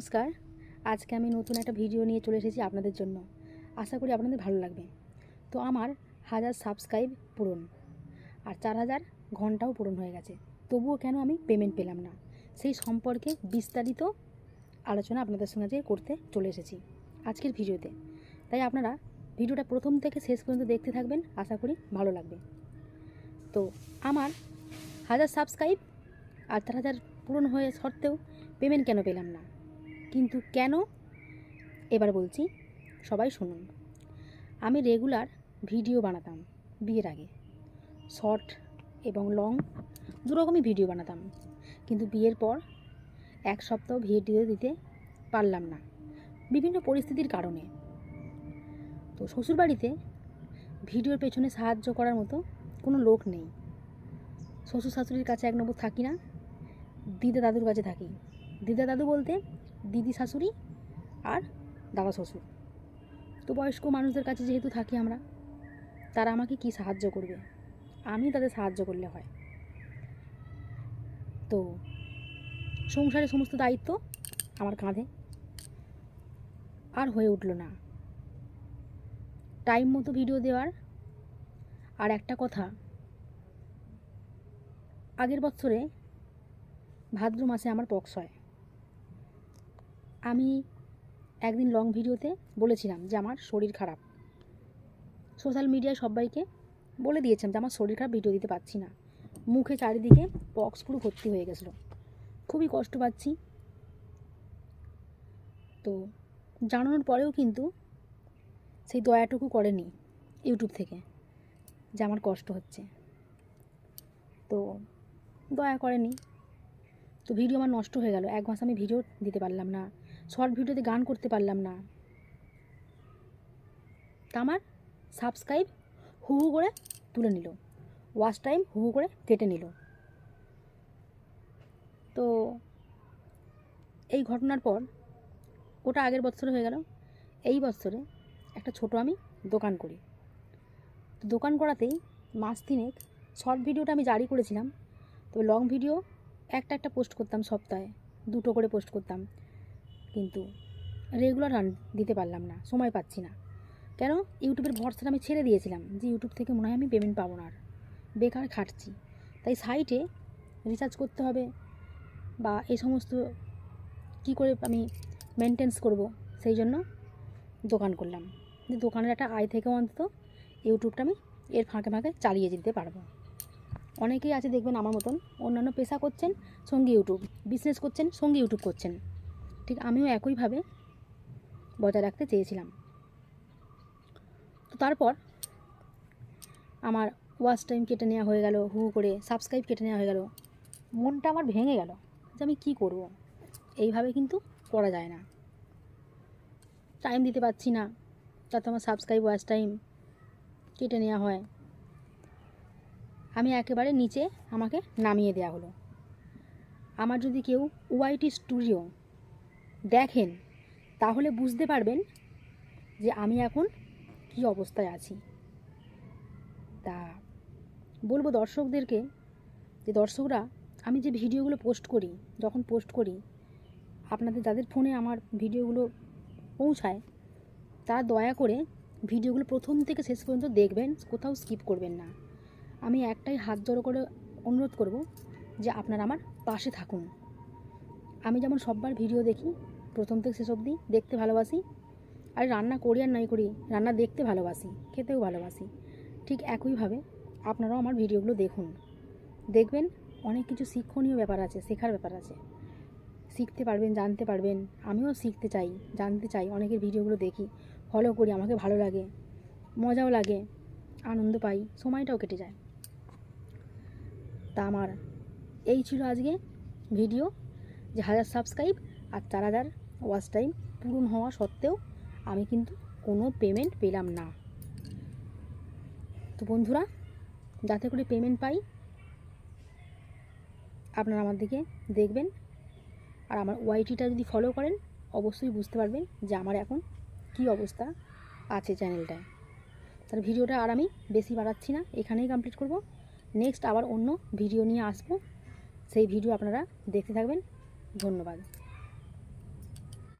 নমস্কার। আজকে আমি নতুন একটা ভিডিও নিয়ে চলে এসেছি আপনাদের জন্য। আশা করি আপনাদের ভালো লাগবে। তো আমার হাজার সাবস্ক্রাইব পূরণ আর চার হাজার ঘন্টাও পূরণ হয়ে গেছে। তবুও কেন আমি পেমেন্ট পেলাম না? সেই সম্পর্কে বিস্তারিত আলোচনা আপনাদের সঙ্গে আজকে করতে চলে এসেছি আজকের ভিডিওতে। তাই আপনারা ভিডিওটা প্রথম থেকে শেষ পর্যন্ত দেখতে থাকবেন, আশা করি ভালো লাগবে। তো আমার হাজার সাবস্ক্রাইব আর চার হাজার পূরণ হয়ে সত্ত্বেও পেমেন্ট কেন পেলাম না? কিন্তু কেন? এবার বলছি, সবাই শুনুন। আমি রেগুলার ভিডিও বানাতাম বিয়ের আগে। শর্ট এবং লং দুরকমই ভিডিও বানাতাম। কিন্তু বিয়ের পর এক সপ্তাহ ভিডিও দিতে পারলাম না, বিভিন্ন পরিস্থিতির কারণে। তো শ্বশুরবাড়িতে ভিডিওর পেছনে সাহায্য করার মতো কোনো লোক নেই। শ্বশুর শাশুড়ির কাছে এক নম্বর থাকি না, দিদা দাদুর কাছে থাকি। দিদা দাদু বলতে দিদি শাশুড়ি আর দাদা শ্বশুর। তো বয়স্ক মানুষদের কাছে যেহেতু থাকি আমরা, তারা আমাকে কি সাহায্য করবে? আমি তাদের সাহায্য করলে হয়। তো সংসারের সমস্ত দায়িত্ব আমার কাঁধে। আর হয়ে উঠল না। টাইম মতো ভিডিও দেওয়ার আর একটা কথা, আগের বছরে ভাদ্র মাসে আমার পক্স হয়। আমি একদিন লং ভিডিওতে বলেছিলাম যে আমার শরীর খারাপ। সোশ্যাল মিডিয়ায় সবাইকে বলে দিয়েছিলাম যে আমার শরীর খারাপ ভিডিও দিতে পারছি না। মুখে চারিদিকে পুরো ভর্তি হয়ে গেছিল। খুবই কষ্ট পাচ্ছি। তো জানানোর পরেও কিন্তু সেই দয়াটুকু করেনি ইউটিউব থেকে যে আমার কষ্ট হচ্ছে। তো দয়া করেনি। তো ভিডিও আমার নষ্ট হয়ে গেল। এক মাস আমি ভিডিও দিতে পারলাম না। শর্ট ভিডিওতে গান করতে পারলাম না। তা আমার সাবস্ক্রাইব হু হু করে তুলে নিল। ওয়াচ টাইম হু হু করে কেটে নিল। তো এই ঘটনার পর ওটা আগের বছরে হয়ে গেল। এই বছরে একটা ছোট আমি দোকান করি। তো দোকান করাতেই মাস তিনেক শর্ট ভিডিওটা আমি জারি করেছিলাম। তবে লং ভিডিও একটা একটা পোস্ট করতাম সপ্তাহে, দুটো করে পোস্ট করতাম। কিন্তু রেগুলার রান দিতে পারলাম না, সময় পাচ্ছি না। কেন? ইউটিউবের ভরসাটা আমি ছেড়ে দিয়েছিলাম যে ইউটিউব থেকে মনে হয় আমি পেমেন্ট পাবো না আর। বেকার খাটছি। তাই সাইটে রিচার্জ করতে হবে বা এই সমস্ত কী করে আমি মেনটেন্স করব সেই জন্য দোকান করলাম। যে দোকানের একটা আয় থেকে অন্তত ইউটিউবটা আমি এর ফাঁকে ফাঁকে চালিয়ে যেতে পারব। অনেকেই আছে দেখবেন আমার মতন, অন্যান্য পেশা করছেন সঙ্গে ইউটিউব বিজনেস করছেন সঙ্গে ইউটিউব করছেন। ঠিক আমিও একইভাবে বজায় রাখতে চেয়েছিলাম। তো তারপর আমার ওয়াচ টাইম কেটে নেওয়া হয়ে গেল, হু করে সাবস্ক্রাইব কেটে নেওয়া হয়ে গেল। মনটা আমার ভেঙে গেল যে আমি কী করব? এইভাবে কিন্তু করা যায় না। টাইম দিতে পারছি না, যাতে আমার সাবস্ক্রাইব ওয়াচ টাইম কেটে নেওয়া হয়। আমি একেবারে নিচে আমাকে নামিয়ে দেওয়া হলো। আমার যদি কেউ ওয়াইটি স্টুডিও দেখেন, তাহলে বুঝতে পারবেন যে আমি এখন কী অবস্থায় আছি। তা বলব দর্শকদেরকে যে দর্শকরা, আমি যে ভিডিওগুলো পোস্ট করি, যখন পোস্ট করি, আপনাদের যাদের ফোনে আমার ভিডিওগুলো পৌঁছায়, তারা দয়া করে ভিডিওগুলো প্রথম থেকে শেষ পর্যন্ত দেখবেন, কোথাও স্কিপ করবেন না। আমি একটাই হাত জড়ো করে অনুরোধ করব যে আপনারা আমার পাশে থাকুন। আমি যেমন সববার ভিডিও দেখি, প্রথম থেকে শেষ অবধি দেখতে ভালোবাসি। আর রান্না করি আর নাই করি, রান্না দেখতে ভালোবাসি, খেতেও ভালোবাসি। ঠিক একইভাবে আপনারাও আমার ভিডিওগুলো দেখুন। দেখবেন অনেক কিছু শিক্ষণীয় ব্যাপার আছে, শেখার ব্যাপার আছে। শিখতে পারবেন, জানতে পারবেন। আমিও শিখতে চাই, জানতে চাই, অনেকের ভিডিওগুলো দেখি। ফলো করি, আমাকে ভালো লাগে, মজাও লাগে, আনন্দ পাই, সময়টাও কেটে যায়। তা আমার, এই ছিল আজকে ভিডিও। যে হাজার সাবস্ক্রাইব আর চার হাজার ওয়াচ টাইম পূরণ হওয়া সত্ত্বেও আমি কিন্তু কোনো পেমেন্ট পেলাম না। তো বন্ধুরা, যাতে করে পেমেন্ট পাই, আপনারা আমার দিকে দেখবেন। আর আমার ওয়াইটিটা যদি ফলো করেন, অবশ্যই বুঝতে পারবেন যে আমার এখন কী অবস্থা আছে চ্যানেলটায় তার ভিডিওটা আর আমি বেশি বাড়াচ্ছি না, এখানেই কমপ্লিট করব। নেক্সট আবার অন্য ভিডিও নিয়ে আসব। সেই ভিডিও আপনারা দেখতে থাকবেন। ধন্যবাদ।